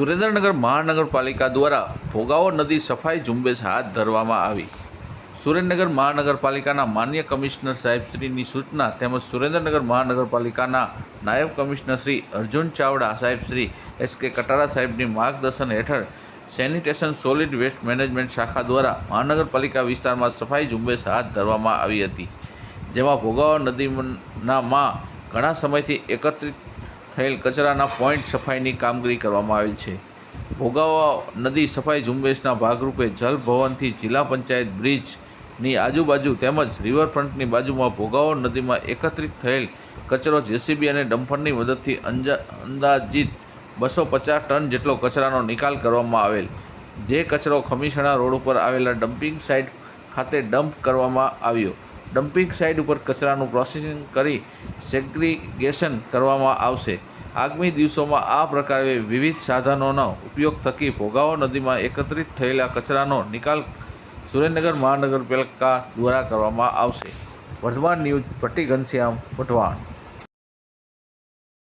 સુરેન્દ્રનગર મહાનગરપાલિકા દ્વારા ભોગાવો નદી સફાઈ ઝુંબેશ હાથ ધરવામાં આવી. સુરેન્દ્રનગર મહાનગરપાલિકાના માન્ય કમિશનર સાહેબશ્રીની સૂચના તેમજ સુરેન્દ્રનગર મહાનગરપાલિકાના નાયબ કમિશનર શ્રી અર્જુન ચાવડા સાહેબશ્રી એસ કે કટારા સાહેબની માર્ગદર્શન હેઠળ સેનિટેશન સોલિડ વેસ્ટ મેનેજમેન્ટ શાખા દ્વારા મહાનગરપાલિકા વિસ્તારમાં સફાઈ ઝુંબેશ હાથ ધરવામાં આવી હતી, જેમાં ભોગાવો નદીના માં ઘણા સમયથી એકત્રિત થયેલ કચરાના પોઈન્ટ સફાઈની કામગીરી કરવામાં આવેલ છે. ભોગાવા નદી સફાઈ ઝુંબેશના ભાગરૂપે જલ ભવનથી જિલ્લા પંચાયત બ્રિજની આજુબાજુ તેમજ રિવરફ્રન્ટની બાજુમાં ભોગાવો નદીમાં એકત્રિત થયેલ કચરો જેસીબી અને ડમ્ફરની મદદથી અંદાજિત બસો પચાસ ટન જેટલો કચરાનો નિકાલ કરવામાં આવેલ. જે કચરો ખમીસણા રોડ ઉપર આવેલા ડમ્પિંગ સાઇટ ખાતે ડમ્પ કરવામાં આવ્યો. ડમ્પિંગ સાઇટ ઉપર કચરાનું પ્રોસેસિંગ કરી સેગ્રીગેશન કરવામાં આવશે. આગામી દિવસોમાં આ પ્રકારે વિવિધ સાધનોનો ઉપયોગ થકી ભોગાવો નદીમાં એકત્રિત થયેલા કચરાનો નિકાલ સુરેન્દ્રનગર મહાનગરપાલિકા દ્વારા કરવામાં આવશે. વર્ધમાન ન્યૂઝ, ભટ્ટી ઘનશ્યામ વઢવાણ